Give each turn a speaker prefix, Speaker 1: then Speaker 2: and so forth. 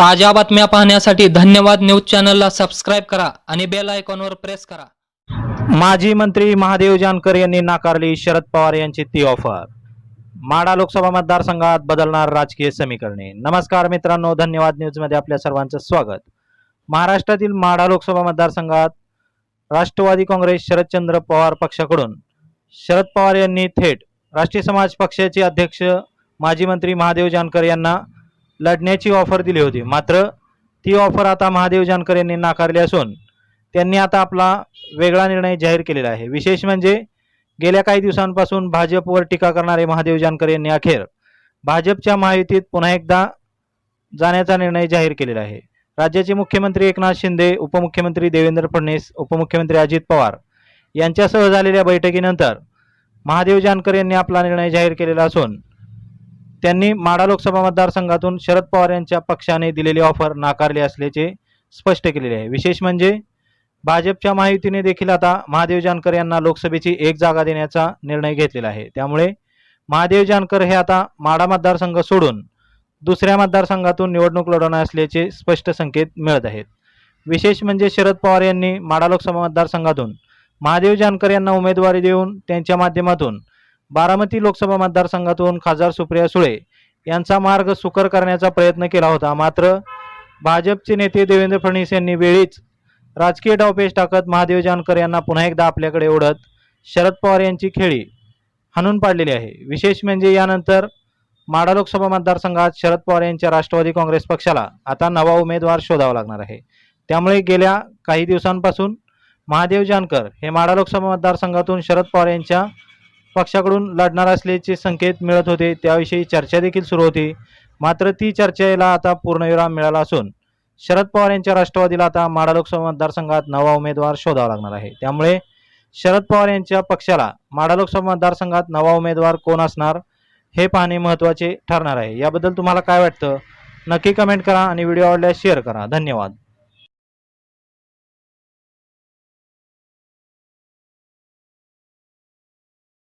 Speaker 1: ताज्या बातम्या पाहण्यासाठी धन्यवाद न्यूज चॅनलला सबस्क्राईब करा आणि बेल आयकॉनवर प्रेस करा.
Speaker 2: माजी मंत्री महादेव जानकर यांनी नाकारली शरद पवार यांची ती ऑफर. माडा लोकसभा मतदारसंघात बदलणार राजकीय समीकरणे. नमस्कार मित्रांनो धन्यवाद न्यूजमध्ये आपल्या सर्वांचं स्वागत. महाराष्ट्रातील माढा लोकसभा मतदारसंघात राष्ट्रवादी काँग्रेस शरदचंद्र पवार पक्षाकडून शरद पवार यांनी थेट राष्ट्रीय समाज पक्षाचे अध्यक्ष माजी मंत्री महादेव जानकर यांना लढण्याची ऑफर दिली होती. मात्र ती ऑफर आता महादेव जानकर यांनी नाकारली असून त्यांनी आता आपला वेगळा निर्णय जाहीर केलेला आहे. विशेष म्हणजे गेल्या काही दिवसांपासून भाजपवर टीका करणारे महादेव जानकर यांनी अखेर भाजपच्या महायुतीत पुन्हा एकदा जाण्याचा निर्णय जाहीर केलेला आहे. राज्याचे मुख्यमंत्री एकनाथ शिंदे उपमुख्यमंत्री देवेंद्र फडणवीस उपमुख्यमंत्री अजित पवार यांच्यासह झालेल्या बैठकीनंतर महादेव जानकर यांनी आपला निर्णय जाहीर केलेला असून त्यांनी माडा लोकसभा मतदारसंघातून शरद पवार यांच्या पक्षाने दिलेली ऑफर नाकारली असल्याचे स्पष्ट केलेले आहे. विशेष म्हणजे भाजपच्या महायुतीने देखील आता महादेव जानकर यांना लोकसभेची एक जागा देण्याचा निर्णय घेतलेला आहे. त्यामुळे महादेव जानकर हे आता माडा मतदारसंघ सोडून दुसऱ्या मतदारसंघातून निवडणूक लढवणार असल्याचे स्पष्ट संकेत मिळत आहेत. विशेष म्हणजे शरद पवार यांनी माडा लोकसभा मतदारसंघातून महादेव जानकर यांना उमेदवारी देऊन त्यांच्या माध्यमातून बारामती लोकसभा मतदारसंघातून खासदार सुप्रिया सुळे यांचा मार्ग सुकर करण्याचा प्रयत्न केला होता. मात्र भाजपचे नेते देवेंद्र फडणवीस यांनी वेळीच राजकीय डावपेच टाकत महादेव जानकर यांना पुन्हा एकदा आपल्याकडे ओढत शरद पवार यांची खेळी हाणून पाडलेली आहे. विशेष म्हणजे यानंतर माडा लोकसभा मतदारसंघात शरद पवार यांच्या राष्ट्रवादी काँग्रेस पक्षाला आता नवा उमेदवार शोधावा लागणार आहे. त्यामुळे गेल्या काही दिवसांपासून महादेव जानकर हे माडा लोकसभा मतदारसंघातून शरद पवार यांच्या पक्षाकडून लढणार असल्याचे संकेत मिळत होते त्याविषयी चर्चा देखील सुरू होती. मात्र ती चर्चेला आता पूर्णविराम मिळाला असून शरद पवार यांच्या राष्ट्रवादीला आता माडा लोकसभा मतदारसंघात नवा उमेदवार शोधावा लागणार आहे. त्यामुळे शरद पवार यांच्या पक्षाला माडा लोकसभा मतदारसंघात नवा उमेदवार कोण असणार हे पाहणे महत्त्वाचे ठरणार आहे. याबद्दल तुम्हाला काय वाटतं? नक्की कमेंट करा आणि व्हिडिओ आवडल्यास शेअर करा. धन्यवाद.